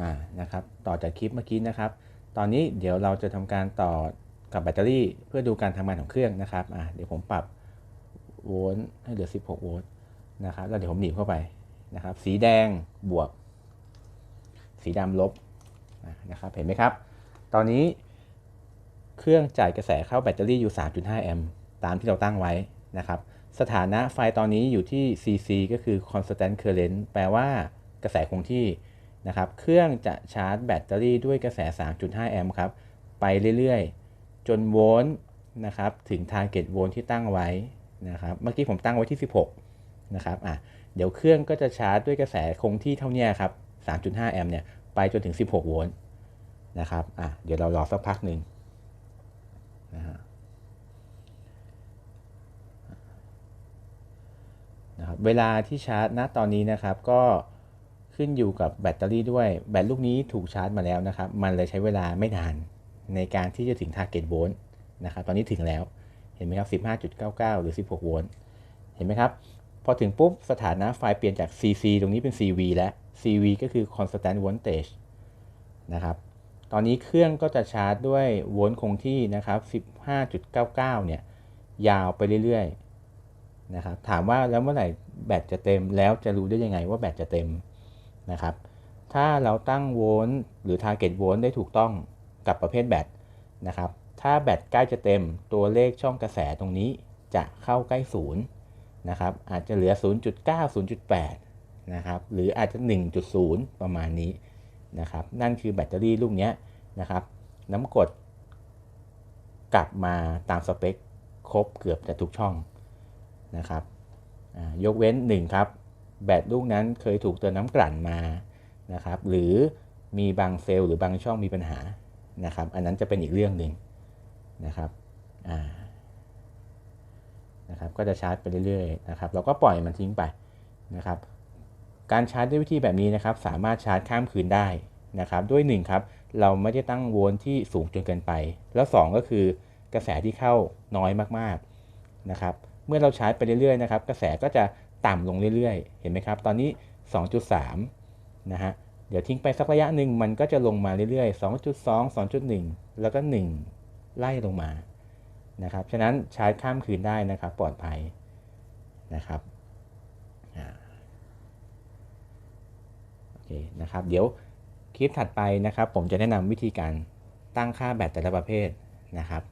อ่านะครับต่อจากคลิปเมื่อกี้นะครับ ตอนนี้เดี๋ยวเราจะทำการต่อกับแบตเตอรี่ เพื่อดูการทำงานของเครื่องนะครับอ่าเดี๋ยวผมปรับโวลต์ให้เหลือ 16 โวลต์นะครับแล้วเดี๋ยวผมหนีบเข้าไปนะครับ สีแดงบวก สีดำลบนะครับเห็นไหมครับ ตอนนี้เครื่องจ่ายกระแสเข้าแบตเตอรี่อยู่ 3.5 แอมป์ตามที่เราตั้งไว้นะครับ สถานะไฟตอนนี้อยู่ที่ CC ก็คือ constant current แปลว่ากระแสคงที่ นะครับเครื่องจะชาร์จแบตเตอรี่ด้วยกระแส 3.5 แอมป์ครับไปเรื่อยๆ จนโวลต์นะครับถึง target โวลต์ที่ตั้งไว้นะครับเมื่อกี้ผมตั้งไว้ที่ 16นะครับอะเดี๋ยวเครื่องก็จะชาร์จด้วยกระแสคงที่เท่านี้ครับ 3.5 แอมป์เนี่ยไปจนถึง 16 โวลต์นะครับอะเดี๋ยวเรารอสักพักหนึ่งนะฮะนะครับเวลาที่ชาร์จณตอนนี้นะครับก็ ขึ้นอยู่กับแบตเตอรี่ด้วย แบตลูกนี้ถูกชาร์จมาแล้วนะครับ มันเลยใช้เวลาไม่นานในการที่จะถึง target โวลต์นะครับ ตอนนี้ถึงแล้ว เห็นไหมครับ 15.99 หรือ 16 โวลต์ เห็นไหมครับ พอถึงปุ๊บ สถานะไฟเปลี่ยนจาก CC ตรงนี้เป็น CV แล้ว CV ก็คือ constant voltage นะครับ ตอนนี้เครื่องก็จะชาร์จด้วยโวลต์คงที่นะครับ 15.99 เนี่ย ยาวไปเรื่อยๆ นะครับ ถามว่าแล้วเมื่อไหร่แบตจะเต็ม แล้วจะรู้ได้ยังไงว่าแบตจะเต็ม นะครับ ถ้าเราตั้งโวลต์หรือ target โวลต์ได้ถูกต้องกับประเภทแบตนะครับ ถ้าแบตใกล้จะเต็มตัวเลขช่องกระแสตรงนี้จะเข้าใกล้ศูนย์นะครับ อาจจะเหลือ 0.9 0.8 นะครับ หรืออาจจะ 1.0 ประมาณนี้นะครับ นั่นคือแบตเตอรี่ลูกนี้นะครับ น้ำกรดกลับมาตามสเปคครบเกือบจะทุกช่องนะครับยกเว้น 1 ครับ แบตลูกนั้นเคยถูกเติมน้ำกลั่นมานะครับหรือมีบางเซลล์หรือบางช่องมีปัญหานะครับอันนั้นจะเป็นอีกเรื่องหนึ่งนะครับนะครับก็จะชาร์จไปเรื่อยๆนะครับเราก็ปล่อยมันทิ้งไปนะครับการชาร์จด้วยวิธีแบบนี้นะครับสามารถชาร์จข้ามคืนได้นะครับด้วย1ครับเราไม่ได้ตั้งโวลต์ที่สูงจนเกินไป แล้ว 2 ก็คือกระแสที่เข้าน้อยมากๆนะครับเมื่อเราชาร์จไปเรื่อยๆนะครับกระแสก็จะ ต่ำลงเรื่อยๆ เห็นไหมครับ ตอนนี้ 2.3 นะฮะ เดี๋ยวทิ้งไปสักระยะหนึ่งมันก็จะลงมาเรื่อยๆ 2.2 2.1 แล้วก็ 1 ไล่ลงมา นะครับ ฉะนั้นชาร์จข้ามคืนได้นะครับ ปลอดภัยนะครับโอเคนะครับ เดี๋ยวคลิปถัดไปนะครับ ผมจะแนะนำวิธีการตั้งค่าแบตแต่ละประเภทนะครับ